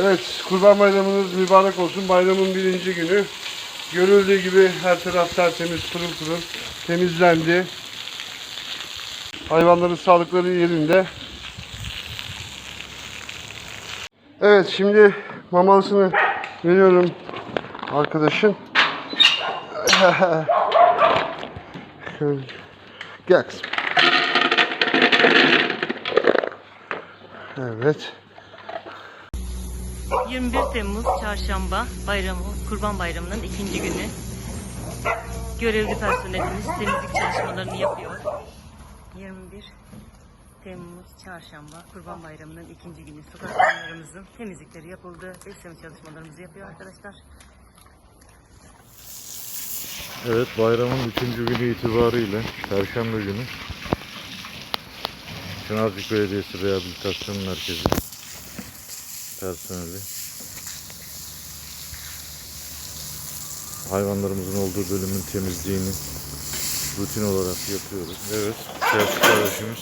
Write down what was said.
Evet, Kurban Bayramınız mübarek olsun. Bayramın birinci günü. Görüldüğü gibi her taraf tertemiz, pırıl pırıl temizlendi. Hayvanların sağlıkları yerinde. Evet, şimdi mamalısını veriyorum arkadaşın. Gel kızım. Evet. 21 Temmuz Çarşamba bayramı, Kurban Bayramı'nın ikinci günü. Görevli personelimiz temizlik çalışmalarını yapıyor. 21 Temmuz Çarşamba Kurban Bayramı'nın ikinci günü. Sokak hayvanlarımızın temizlikleri yapıldı. Besleme çalışmalarımızı yapıyor arkadaşlar. Evet bayramın üçüncü günü itibariyle Perşembe günü Çınarcık Belediyesi Rehabilitasyon Merkezi personeli hayvanlarımızın olduğu bölümün temizliğini rutin olarak yapıyoruz. Evet, Selçuk kardeşimiz